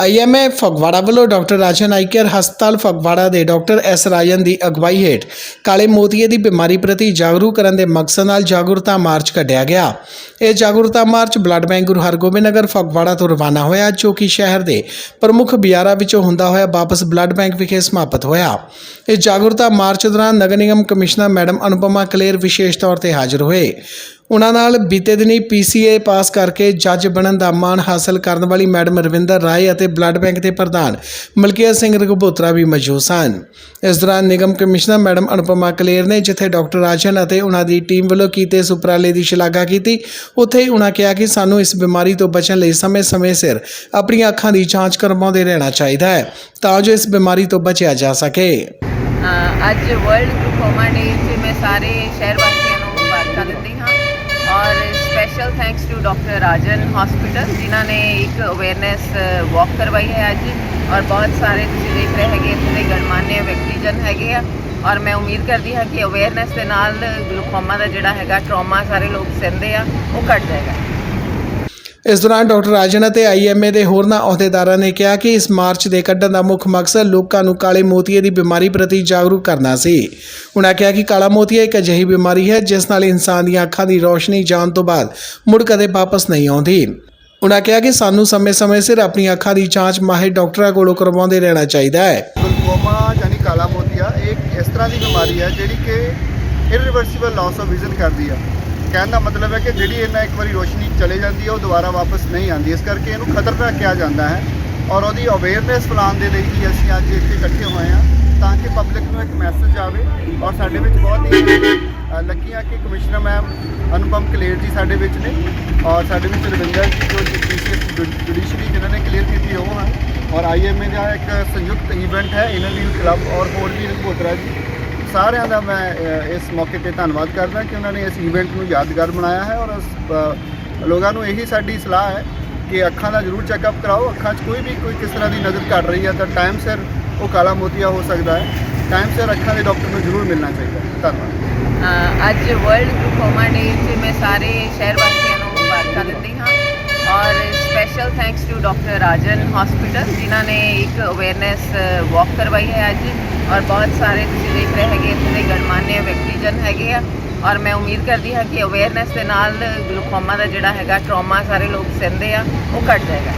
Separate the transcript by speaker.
Speaker 1: IMA Phagwara ਵੱਲੋਂ doctor ਰਾਜਨ ਆਈਕੇਅਰ ਹਸਪਤਾਲ ਫਗਵਾੜਾ ਦੇ ਡਾਕਟਰ ਐਸ ਰਾਜਨ ਦੀ ਅਗਵਾਈ ਹੇਠ ਕਾਲੇ ਮੋਤੀਏ ਦੀ ਬਿਮਾਰੀ ਪ੍ਰਤੀ ਜਾਗਰੂਕ ਕਰਨ ਦੇ ਮਕਸਦ ਨਾਲ ਜਾਗਰੂਕਤਾ ਮਾਰਚ ਕੱਢਿਆ ਗਿਆ। ਇਹ ਜਾਗਰੂਕਤਾ march blood bank Guru Hargobind Nagar Phagwara ਤੋਂ ਰਵਾਨਾ ਹੋਇਆ, ਜੋ ਕਿ ਸ਼ਹਿਰ ਦੇ ਪ੍ਰਮੁੱਖ ਬਿਆਰਾ ਵਿੱਚੋਂ ਹੁੰਦਾ ਹੋਇਆ ਵਾਪਸ ਬਲੱਡ ਬੈਂਕ ਵਿਖੇ ਸਮਾਪਤ ਹੋਇਆ। ਇਸ ਜਾਗਰੂਕਤਾ ਮਾਰਚ ਦੌਰਾਨ ਨਗਰ ਨਿਗਮ ਕਮਿਸ਼ਨਰ ਮੈਡਮ ਅਨੁਪਮਾ ਕਲੇਰ ਵਿਸ਼ੇਸ਼ ਤੌਰ ਤੇ ਹਾਜ਼ਰ ਹੋਏ। ਉਹਨਾਂ ਨਾਲ ਬੀਤੇ ਦਿਨੀ ਪੀਸੀਏ ਪਾਸ ਕਰਕੇ ਜੱਜ ਬਣਨ ਦਾ ਮਾਣ ਹਾਸਲ ਕਰਨ ਵਾਲੀ ਮੈਡਮ ਰਵਿੰਦਰ ਰਾਏ ਅਤੇ ਬਲੱਡ ਬੈਂਕ ਦੇ ਪ੍ਰਧਾਨ ਮਲਕੀਆ ਸਿੰਘ ਰਘਬੋਤਰਾ ਵੀ ਮੌਜੂਦ ਸਨ। ਇਸ ਦੌਰਾਨ ਨਿਗਮ ਕਮਿਸ਼ਨਰ ਮੈਡਮ ਅਨੁਪਮਾ ਕਲੇਰ ਨੇ ਜਿੱਥੇ ਡਾਕਟਰ ਰਾਜਨ ਅਤੇ ਉਹਨਾਂ ਦੀ ਟੀਮ ਵੱਲੋਂ ਕੀਤੇ ਇਸ ਉਪਰਾਲੇ ਦੀ ਸ਼ਲਾਘਾ ਕੀਤੀ, ਉੱਥੇ ਹੀ ਉਹਨਾਂ ਕਿਹਾ ਕਿ ਸਾਨੂੰ ਇਸ ਬਿਮਾਰੀ ਤੋਂ ਬਚਣ ਲਈ ਸਮੇਂ-ਸਮੇਂ ਸਿਰ ਆਪਣੀਆਂ ਅੱਖਾਂ ਦੀ ਜਾਂਚ ਕਰਵਾਉਂਦੇ ਰਹਿਣਾ ਚਾਹੀਦਾ ਹੈ, ਤਾਂ ਜੋ ਇਸ ਬਿਮਾਰੀ ਤੋਂ ਬਚਿਆ ਜਾ ਸਕੇ।
Speaker 2: ਅੱਜ ਵਰਲਡ ਗਲੂਕੋਮਾ ਡੇ 'ਤੇ ਮੈਂ ਸਾਰੇ ਸ਼ਹਿਰ ਵਾਸੀਆਂ ਨੂੰ ਮੁਬਾਰਕਾਂ ਦਿੰਦੀ ਹਾਂ। ਔਰ special thanks to doctor Rajan hospital ਜਿਨ੍ਹਾਂ ਨੇ ਇੱਕ ਅਵੇਅਰਨੈਸ ਵਾਕ ਕਰਵਾਈ ਹੈ ਅੱਜ। ਔਰ ਬਹੁਤ ਸਾਰੇ ਤੁਸੀਂ ਦੇਖ ਰਹੇ ਹੈਗੇ, ਇੱਥੇ ਦੇ ਗਣਮਾਨਿਆ ਵਿਅਕਤੀਜਨ ਹੈਗੇ ਆ। ਔਰ ਮੈਂ ਉਮੀਦ ਕਰਦੀ ਹਾਂ ਕਿ ਅਵੇਅਰਨੈਸ ਦੇ ਨਾਲ ਗਲੂਕੋਮਾ ਦਾ ਜਿਹੜਾ ਹੈਗਾ ਟਰਾਮਾ ਸਾਰੇ ਲੋਕ ਸਹਿੰਦੇ ਆ, ਉਹ ਘਟ ਜਾਏਗਾ।
Speaker 1: ਇਸ ਦੌਰਾਨ ਡਾਕਟਰ ਰਾਜਨ ਅਤੇ ਆਈਐਮਏ ਦੇ ਹੋਰਨਾਂ ਅਹੁਦੇਦਾਰਾਂ ਨੇ ਕਿਹਾ ਕਿ ਇਸ ਮਾਰਚ ਦੇ ਕੱਢਣ ਦਾ ਮੁੱਖ ਮਕਸਦ ਲੋਕਾਂ ਨੂੰ ਕਾਲੇ ਮੋਤੀਏ ਦੀ ਬਿਮਾਰੀ ਪ੍ਰਤੀ ਜਾਗਰੂਕ ਕਰਨਾ ਸੀ। ਉਹਨਾਂ ਕਿਹਾ ਕਿ ਕਾਲਾ ਮੋਤੀਆ ਇੱਕ ਅਜਿਹੀ ਬਿਮਾਰੀ ਹੈ ਜਿਸ ਨਾਲ ਇਨਸਾਨ ਦੀਆਂ ਅੱਖਾਂ ਦੀ ਰੋਸ਼ਨੀ ਜਾਣ ਤੋਂ ਬਾਅਦ ਮੁੜ ਕਦੇ ਵਾਪਸ ਨਹੀਂ ਆਉਂਦੀ। ਉਨ੍ਹਾਂ ਕਿਹਾ ਕਿ ਸਾਨੂੰ ਸਮੇਂ-ਸਮੇਂ ਸਿਰ ਆਪਣੀ ਅੱਖਾਂ ਦੀ ਜਾਂਚ ਮਾਹਿਰ ਡਾਕਟਰਾਂ ਕੋਲੋਂ ਕਰਵਾਉਂਦੇ ਰਹਿਣਾ ਚਾਹੀਦਾ ਹੈ।
Speaker 3: ਗਲੂਕੋਮਾ ਯਾਨੀ ਕਾਲਾ ਮੋਤੀਆ ਇੱਕ ਇਸ ਤਰ੍ਹਾਂ ਦੀ ਬਿਮਾਰੀ ਹੈ ਜਿਹੜੀ ਕਿ ਇਰਰਿਵਰਸੀਬਲ ਲਾਸ ਆਫ ਵਿਜ਼ਨ ਕਰਦੀ ਆ। ਕਹਿਣ ਦਾ ਮਤਲਬ ਹੈ ਕਿ ਜਿਹੜੀ ਇਹਨਾਂ ਇੱਕ ਵਾਰੀ ਰੋਸ਼ਨੀ ਚਲੇ ਜਾਂਦੀ ਹੈ ਉਹ ਦੁਬਾਰਾ ਵਾਪਸ ਨਹੀਂ ਆਉਂਦੀ। ਇਸ ਕਰਕੇ ਇਹਨੂੰ ਖਤਰਨਾਕ ਕਿਹਾ ਜਾਂਦਾ ਹੈ ਔਰ ਉਹਦੀ ਅਵੇਅਰਨੈਸ ਫੈਲਾਉਣ ਦੇ ਲਈ ਹੀ ਅਸੀਂ ਅੱਜ ਇੱਥੇ ਇਕੱਠੇ ਹੋਏ ਹਾਂ ਤਾਂ ਕਿ ਪਬਲਿਕ ਨੂੰ ਇੱਕ ਮੈਸੇਜ ਆਵੇ ਔਰ ਸਾਡੇ ਵਿੱਚ ਬਹੁਤ ਹੀ ਅ, ਕਿ ਕਮਿਸ਼ਨਰ ਮੈਮ ਅਨੁਪਮ ਕਲੇਰ ਜੀ ਸਾਡੇ ਵਿੱਚ ਨੇ ਔਰ ਸਾਡੇ ਵਿੱਚ ਰਵਿੰਦਰ ਜੀ ਜੋ ਜੁਡੀਸ਼ਰੀ ਜਿਨ੍ਹਾਂ ਨੇ ਕਲੀਅਰ ਕੀਤੀ ਉਹ ਹਨ ਔਰ ਆਈਐਮਏ ਦਾ ਇੱਕ ਸੰਯੁਕਤ ਇਵੈਂਟ ਹੈ ਇਨਰਵੀਲ ਕਲੱਬ ਔਰ ਹੋਰ ਵੀ ਰਘਬੋਤਰਾ ਜੀ ਸਾਰਿਆਂ ਦਾ ਮੈਂ ਇਸ ਮੌਕੇ ਤੇ ਧੰਨਵਾਦ ਕਰਦਾ ਕਿ ਉਹਨਾਂ ਨੇ ਇਸ ਇਵੈਂਟ ਨੂੰ ਯਾਦਗਾਰ ਬਣਾਇਆ ਹੈ ਔਰ ਲੋਕਾਂ ਨੂੰ ਇਹੀ ਸਾਡੀ ਸਲਾਹ ਹੈ ਕਿ ਅੱਖਾਂ ਦਾ ਜ਼ਰੂਰ ਚੈੱਕਅਪ ਕਰਾਓ। ਅੱਖਾਂ 'ਚ ਕੋਈ ਵੀ ਕੋਈ ਕਿਸ ਤਰ੍ਹਾਂ ਦੀ ਨਜ਼ਰ ਘਟ ਰਹੀ ਹੈ ਤਾਂ ਟਾਈਮ ਸਿਰ ਉਹ ਕਾਲਾ ਮੋਤੀਆ ਹੋ ਸਕਦਾ ਹੈ। ਟਾਈਮ ਸਿਰ ਅੱਖਾਂ ਦੇ ਡਾਕਟਰ ਨੂੰ ਜ਼ਰੂਰ ਮਿਲਣਾ ਚਾਹੀਦਾ ਧੰਨਵਾਦ।
Speaker 2: ਅੱਜ ਵਰਲਡ ਗਲੂਕੋਮਾ ਡੇ 'ਤੇ ਮੈਂ ਸਾਰੇ ਸ਼ਹਿਰ ਵਾਸੀਆਂ ਨੂੰ ਮੁਬਾਰਕਾਂ ਦਿੰਦੀ ਹਾਂ ਔਰ special thanks to doctor Rajan hospital ਜਿਨ੍ਹਾਂ ਨੇ ਇੱਕ ਅਵੇਅਰਨੈਸ ਵਾਕ ਕਰਵਾਈ ਹੈ ਅੱਜ। ਔਰ ਬਹੁਤ ਸਾਰੇ ਤੁਸੀਂ ਦੇਖ ਰਹੇ ਹੈਗੇ ਇੱਥੇ ਦੇ ਗਣਮਾਨਿਆ ਵਿਅਕਤੀਜਨ ਹੈਗੇ ਆ। ਔਰ ਮੈਂ ਉਮੀਦ ਕਰਦੀ ਹਾਂ ਕਿ ਅਵੇਅਰਨੈਸ ਦੇ ਨਾਲ ਗਲੂਕੋਮਾ ਦਾ ਜਿਹੜਾ ਹੈਗਾ ਟਰਾਮਾ ਸਾਰੇ ਲੋਕ ਸਹਿੰਦੇ ਆ, ਉਹ ਘਟ ਜਾਏਗਾ।